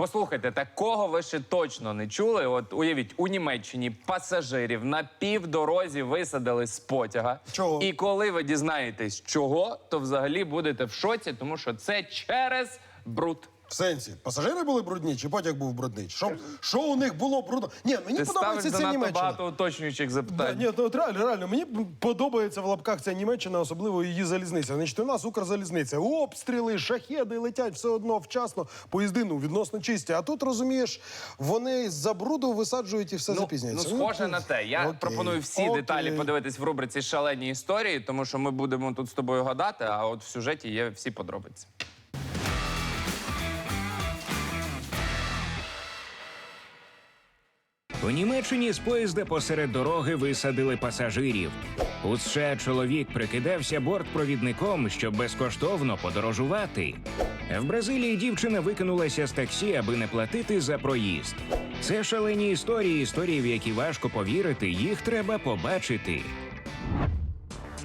Послухайте, такого ви ще точно не чули. От уявіть, у Німеччині пасажирів на півдорозі висадили з потяга. Чого? І коли ви дізнаєтесь, чого, то взагалі будете в шоці, тому що це через бруд. В сенсі, пасажири були брудні, чи потяг був брудний? Що, що у них було брудно? Ні, мені Ти ставиш подобається ця занадто Німеччина. багато уточнюючих Да, запитань. ні, то от реально, реально, мені подобається в лапках ця Німеччина, особливо її залізниця. Значить, у нас Укрзалізниця. Обстріли, шахеди летять все одно вчасно, поїзди ну, відносно чисті. А тут, розумієш, вони з-за бруду висаджують і все Ну, запізняється. ну, схоже на те. Я окей, пропоную всі окей. деталі подивитись в рубриці Шалені історії, тому що ми будемо тут з тобою гадати, а от в сюжеті є всі подробиці. У Німеччині з поїзда посеред дороги висадили пасажирів. У США чоловік прикидався бортпровідником, щоб безкоштовно подорожувати. В Бразилії дівчина викинулася з таксі, аби не платити за проїзд. Це шалені історії, історії, в які важко повірити, їх треба побачити.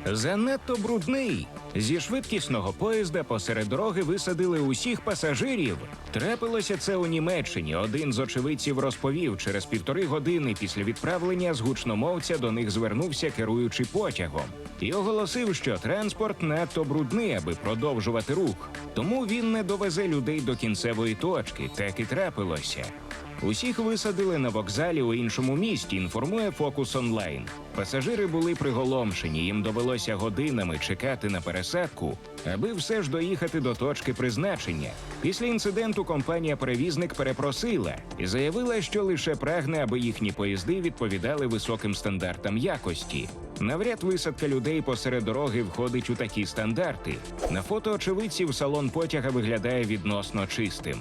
Занадто брудний. Зі швидкісного поїзда посеред дороги висадили усіх пасажирів. Трапилося це у Німеччині. Один з очевидців розповів, через півтори години після відправлення з гучномовця до них звернувся керуючий потягом і оголосив, що транспорт надто брудний, аби продовжувати рух. Тому він не довезе людей до кінцевої точки. Так і трапилося. Усіх висадили на вокзалі у іншому місті. Інформує Фокус Онлайн. Пасажири були приголомшені. Їм довелося годинами чекати на пересадку, аби все ж доїхати до точки призначення. Після інциденту компанія-перевізник перепросила і заявила, що лише прагне, аби їхні поїзди відповідали високим стандартам якості. Навряд висадка людей посеред дороги входить у такі стандарти. На фото очевидців салон потяга виглядає відносно чистим.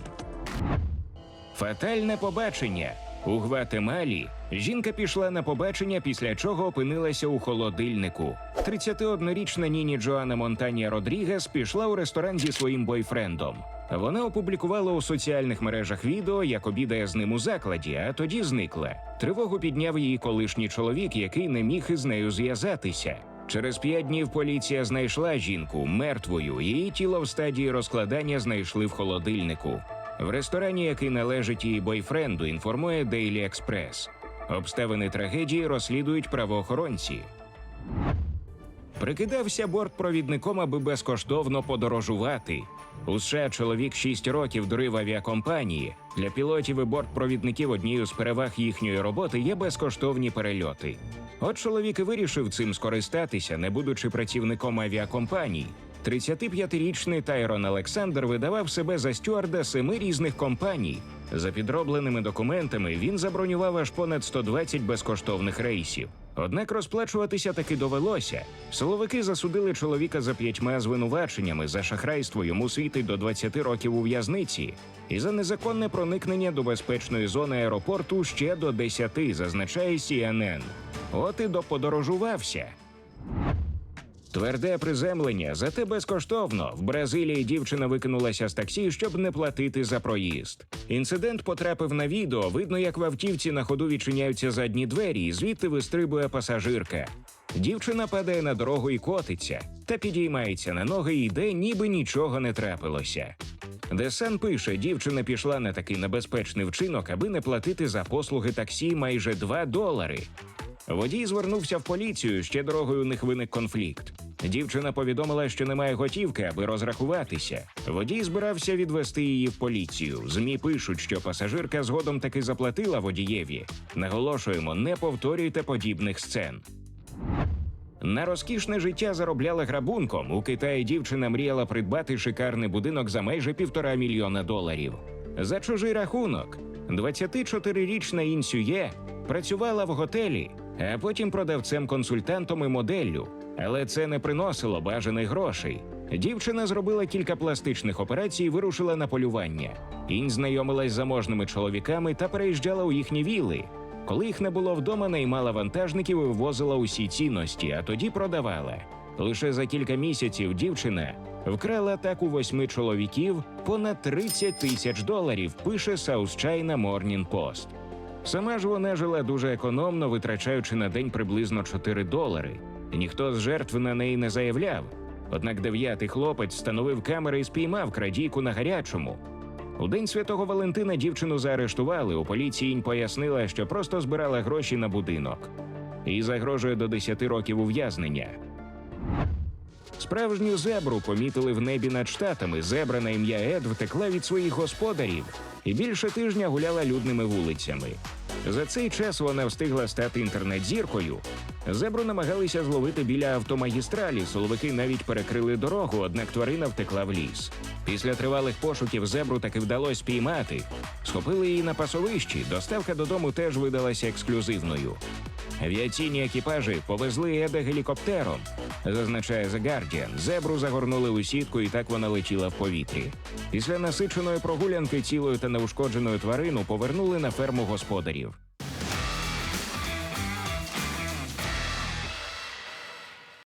Фатальне побачення. У Гватемалі жінка пішла на побачення, після чого опинилася у холодильнику. 31-річна Ніні Джоанна Монтанія Родрігес пішла у ресторан зі своїм бойфрендом. Вона опублікувала у соціальних мережах відео, як обідає з ним у закладі, а тоді зникла. Тривогу підняв її колишній чоловік, який не міг із нею зв'язатися. Через п'ять днів поліція знайшла жінку мертвою. Її тіло в стадії розкладання знайшли в холодильнику. В ресторані, який належить її бойфренду, інформує Daily Express. Обставини трагедії розслідують правоохоронці. Прикидався бортпровідником, аби безкоштовно подорожувати. У США чоловік 6 років дурив авіакомпанії. Для пілотів і бортпровідників однією з переваг їхньої роботи є безкоштовні перельоти. От чоловік і вирішив цим скористатися, не будучи працівником авіакомпаній. 35-річний Тайрон Олександр видавав себе за стюарда семи різних компаній. За підробленими документами він забронював аж понад 120 безкоштовних рейсів. Однак розплачуватися таки довелося. Силовики засудили чоловіка за п'ятьма звинуваченнями. За шахрайство йому світить до 20 років у в'язниці, і за незаконне проникнення до безпечної зони аеропорту ще до 10, зазначає CNN. От і доподорожувався. Тверде приземлення, зате безкоштовно. В Бразилії дівчина викинулася з таксі, щоб не платити за проїзд. Інцидент потрапив на відео. Видно, як в автівці на ходу відчиняються задні двері, і звідти вистрибує пасажирка. Дівчина падає на дорогу і котиться, та підіймається на ноги і йде, ніби нічого не трапилося. Десан пише, дівчина пішла на такий небезпечний вчинок, аби не платити за послуги таксі майже 2 долари. Водій звернувся в поліцію. Ще дорогою у них виник конфлікт. Дівчина повідомила, що немає готівки, аби розрахуватися. Водій збирався відвести її в поліцію. Змі пишуть, що пасажирка згодом таки заплатила водієві. Наголошуємо, не повторюйте подібних сцен. На розкішне життя заробляла грабунком. У Китаї дівчина мріяла придбати шикарний будинок за майже півтора мільйона доларів. За чужий рахунок 24-річна Інсює працювала в готелі, а потім продавцем-консультантом і моделлю. Але це не приносило бажаних грошей. Дівчина зробила кілька пластичних операцій і вирушила на полювання. Інь знайомилась з заможними чоловіками та переїжджала у їхні віли. Коли їх не було вдома, наймала вантажників і вивозила усі цінності, а тоді продавала. Лише за кілька місяців дівчина вкрала так у восьми чоловіків понад 30 тисяч доларів, пише South China Morning Post. Сама ж вона жила дуже економно, витрачаючи на день приблизно 4 долари. Ніхто з жертв на неї не заявляв. Однак дев'ятий хлопець встановив камери і спіймав крадійку на гарячому. У день святого Валентина дівчину заарештували. У поліції пояснила, що просто збирала гроші на будинок. І загрожує до 10 років ув'язнення. Справжню зебру помітили в небі над штатами. Зебра на ім'я Ед втекла від своїх господарів і більше тижня гуляла людними вулицями. За цей час вона встигла стати інтернет-зіркою. Зебру намагалися зловити біля автомагістралі. Силовики навіть перекрили дорогу, однак тварина втекла в ліс. Після тривалих пошуків зебру таки вдалося спіймати. Схопили її на пасовищі. Доставка додому теж видалася ексклюзивною. Авіаційні екіпажі повезли Еда гелікоптером. Зазначає The Guardian. Зебру загорнули у сітку, і так вона летіла в повітрі. Після насиченої прогулянки цілою та неушкодженою тварину повернули на ферму господарів.